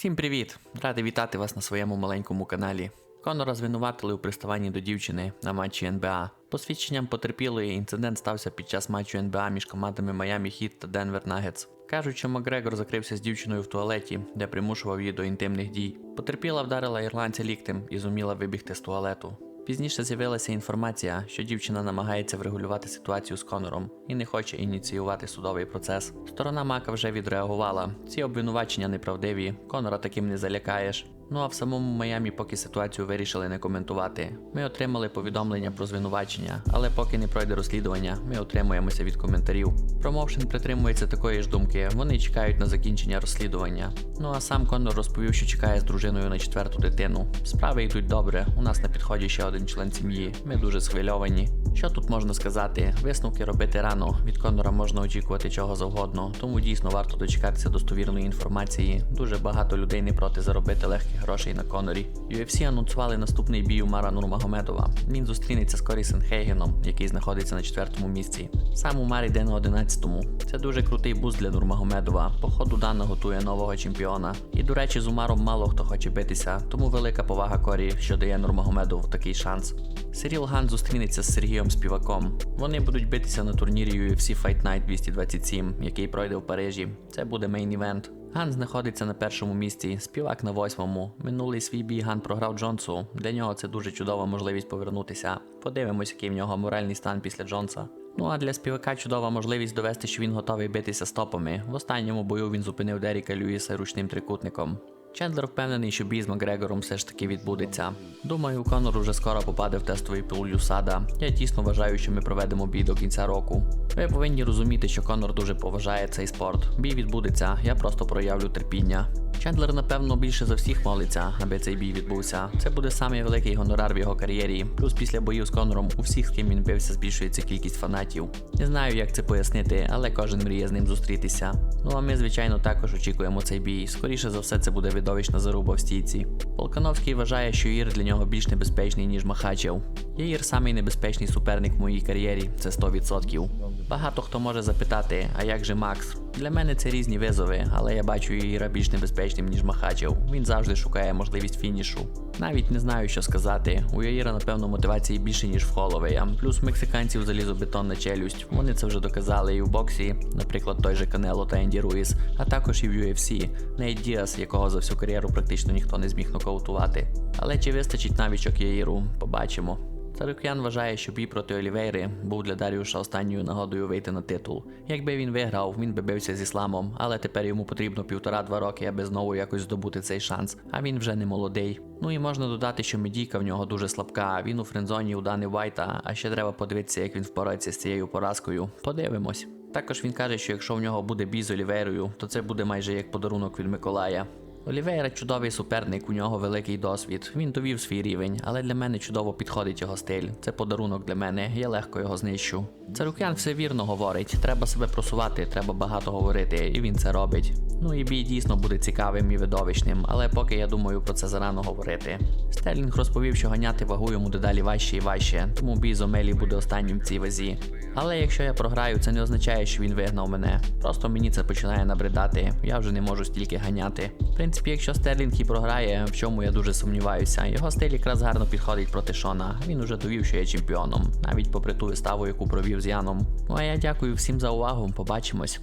Всім привіт! Радий вітати вас на своєму маленькому каналі. Конора звинуватили у приставанні до дівчини на матчі НБА. Посвідченням потерпілої інцидент стався під час матчу НБА між командами Майами Хіт та Денвер Нагетс. Кажуть, що Макгрегор закрився з дівчиною в туалеті, де примушував її до інтимних дій. Потерпіла вдарила ірландця ліктем і зуміла вибігти з туалету. Пізніше з'явилася інформація, що дівчина намагається врегулювати ситуацію з Конором і не хоче ініціювати судовий процес. Сторона Мака вже відреагувала. Ці обвинувачення неправдиві, Конора таким не залякаєш. Ну а в самому Майамі поки ситуацію вирішили не коментувати. Ми отримали повідомлення про звинувачення, але поки не пройде розслідування, ми отримуємося від коментарів. Промоушен притримується такої ж думки. Вони чекають на закінчення розслідування. Ну а сам Конор розповів, що чекає з дружиною на четверту дитину. Справи йдуть добре. У нас на підході ще один член сім'ї. Ми дуже схвильовані. Що тут можна сказати? Висновки робити рано. Від Конора можна очікувати чого завгодно, тому дійсно варто дочекатися достовірної інформації. Дуже багато людей не проти заробити легких грошей на Конорі. UFC анонсували наступний бій Умара Нурмагомедова. Він зустрінеться з Корі Сенхейгеном, який знаходиться на четвертому місці. Сам Умар йде на одинадцятому. Це дуже крутий буст для Нурмагомедова. Походу Дана готує нового чемпіона. І до речі, з Умаром мало хто хоче битися, тому велика повага Корі, що дає Нурмагомедову такий шанс. Сиріл Ган зустрінеться з Сергієм Співаком. Вони будуть битися на турнірі UFC Fight Night 227, який пройде в Парижі. Це буде мейн-івент. Ган знаходиться на першому місці, співак на восьмому. Минулий свій бій Ган програв Джонсу. Для нього це дуже чудова можливість повернутися. Подивимось, який в нього моральний стан після Джонса. Ну а для співака чудова можливість довести, що він готовий битися стопами. В останньому бою він зупинив Деріка Льюіса ручним трикутником. Чендлер впевнений, що бій з Макгрегором все ж таки відбудеться. Думаю, Конор уже скоро попаде в тестовий пул Юсада. Я дійсно вважаю, що ми проведемо бій до кінця року. Ви повинні розуміти, що Конор дуже поважає цей спорт. Бій відбудеться, я просто проявлю терпіння. Чендлер, напевно, більше за всіх молиться, аби цей бій відбувся. Це буде самий великий гонорар в його кар'єрі. Плюс після боїв з Конором у всіх, з ким він бився, збільшується кількість фанатів. Не знаю, як це пояснити, але кожен мріє з ним зустрітися. Ну а ми, звичайно, також очікуємо цей бій. Скоріше за все, це буде видовищна заруба в стійці. Волкановський вважає, що Ір для нього більш небезпечний, ніж Махачев. Яїр самий небезпечний суперник в моїй кар'єрі, це 100%. Багато хто може запитати, а як же Макс? Для мене це різні визови, але я бачу Яїра більш небезпечним, ніж Махачев. Він завжди шукає можливість фінішу. Навіть не знаю, що сказати. У Яїра, напевно, мотивації більше, ніж в Холовея. Плюс мексиканців залізобетонна челюсть. Вони це вже доказали і в боксі, наприклад, той же Канело та Енді Руїс, а також і в UFC. Нейт Діас, якого за всю кар'єру практично ніхто не зміг нокаутувати. Але чи вистачить навичок Яїру? Побачимо. Царюкян вважає, що бій проти Олівейри був для Даріуша останньою нагодою вийти на титул. Якби він виграв, він би бився з ісламом, але тепер йому потрібно півтора-два роки, аби знову якось здобути цей шанс. А він вже не молодий. Ну і можна додати, що медійка в нього дуже слабка. Він у френдзоні у Дани Вайта, а ще треба подивитися, як він впорається з цією поразкою. Подивимось. Також він каже, що якщо в нього буде бій з Олівейрою, то це буде майже як подарунок від Миколая. Олівейра чудовий суперник, у нього великий досвід. Він довів свій рівень, але для мене чудово підходить його стиль. Це подарунок для мене, я легко його знищу. Царукян все вірно говорить, треба себе просувати, треба багато говорити, і він це робить. Ну і бій дійсно буде цікавим і видовищним, але поки я думаю про це зарано говорити. Стерлінг розповів, що ганяти вагу йому дедалі важче і важче, тому бій з Омелі буде останнім в цій вазі. Але якщо я програю, це не означає, що він вигнав мене. Просто мені це починає набридати. Я вже не можу стільки ганяти. Принципі, якщо Стерлінг і програє, в чому я дуже сумніваюся, його стиль якраз гарно підходить проти Шона. Він уже довів, що є чемпіоном, навіть попри ту виставу, яку провів з Яном. Ну а я дякую всім за увагу. Побачимось.